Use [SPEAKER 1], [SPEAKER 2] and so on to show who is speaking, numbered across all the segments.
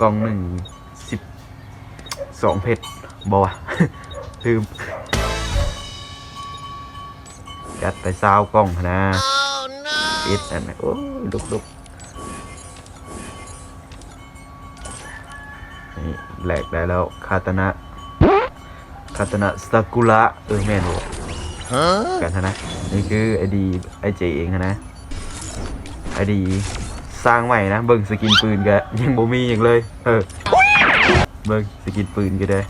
[SPEAKER 1] กล่องหนึ่งสิบสองเพชรบวะลืมยัดไปซาวกล่องนะปิดอันนั้นโอ้ยลุกลุกนี่แหลกได้แล้วคาตนะคาตนะสากุระเออแม่นบ่กันนะ นี่คือไอดีไอเจเองนะไอดี สร้างใหม่นะเบิ่งสกินปืนก็ยังบ่มีอย่างเลย เออ เบิ่งสกินปืนก็ได้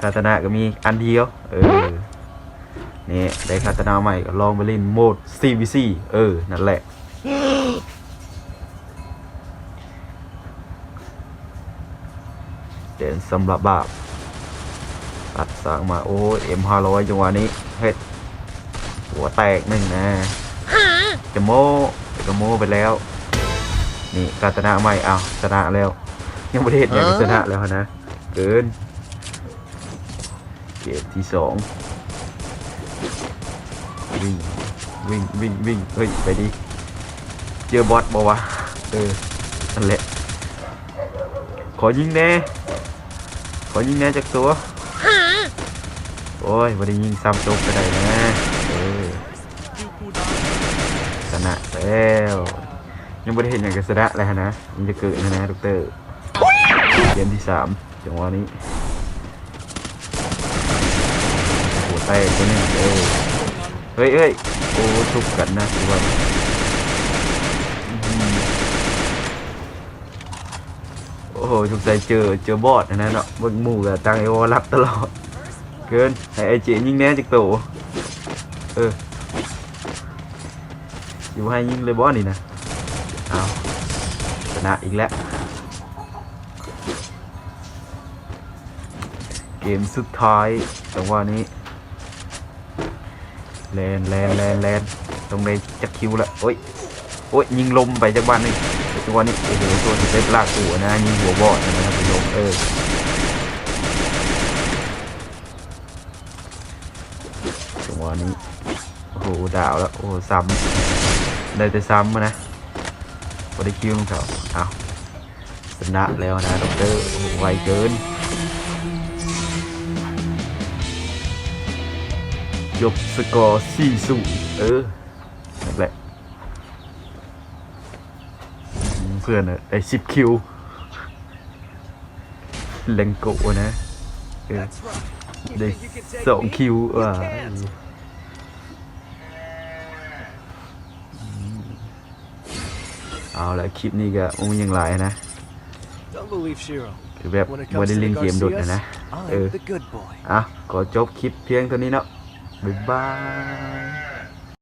[SPEAKER 1] คาตนะก็มีอันเดียว เออ นี่ได้คาตนะใหม่ก็ลองไปเล่นโหมด CVC เออ นั่นแหละ เด่นสำหรับบาปตัดสางมา โอ้เอ็มห้าร้อยจังหวะนี้เฮ็ดหัวแตกหนึ่งนะ จะโม่จะโม่ไปแล้ว นี่กาตนะใหม่เอาชนะแล้ว ยังประเทศยังชนะแล้วนะ เกิน เกมที่สองวิ่งวิ่งวิ่งวิ่งเฮ้ยไปดิเจอบอสบอกวะเออนั่นแหละขอยิงแน่ขอยิงแน่จากตัวโอ้ยวันนี้ยิงซ้ำจบไปได้นะเออช นะแล้วยังไม่ได้เห็นอย่างกับชนะเลยนะมันจะเกิดนะนะดอกตอร์เกมที่สามจังหวะนี้โอ้โหแตกตัวนี้เออเฮ้ยเฮ้ยโอ้ชุบกันนะคือว่าอื้อหือโอ้โหชุกใจเจอเจอบอสนะนะเนาะบนหมู่กับตังไอวอรับตลอดเกินให้ไอเจยิงแน่จากโตเออ อยู่ให้ยิงเลยบอสนี่นะเอาชนะอีกแล้ว เกมสุดท้ายจังหวะนี้แลนแลนแลนแลนตรงในจักคิวละโอ้ยโอ้ยยิงลมไปจากบ้านนี่จังหวะนี้โอ้โหตัวที่เซฟลากตัวนะยิงหัวบอสนะครับคุณผู้ชมเออจังหวะนี้โอ้โหดาวแล้วโอ้ซ้ำ ได้แต่ซ้ำมานะบอได้คิวของเขาเอาชนะแล้วนะดอกเตอร์ไวเกินยกสกอร์4สูเออนั่นแหละเพื่อนอะได้10คิวเลงโกนะ เออได้สองคิวอะ เอาละคลิปนี้ก็มันยังหลายนะ
[SPEAKER 2] Don't believe Shiro.
[SPEAKER 1] คือแบบ
[SPEAKER 2] When it
[SPEAKER 1] ไม่
[SPEAKER 2] comes
[SPEAKER 1] ได้
[SPEAKER 2] to
[SPEAKER 1] เล่
[SPEAKER 2] the
[SPEAKER 1] นเกมโดดนะ
[SPEAKER 2] Garcias,
[SPEAKER 1] นะ
[SPEAKER 2] I'm
[SPEAKER 1] Ừ.
[SPEAKER 2] the good boy.
[SPEAKER 1] อะขอจบคลิปเพียงเท่านี้เนาะบ๊ายบาย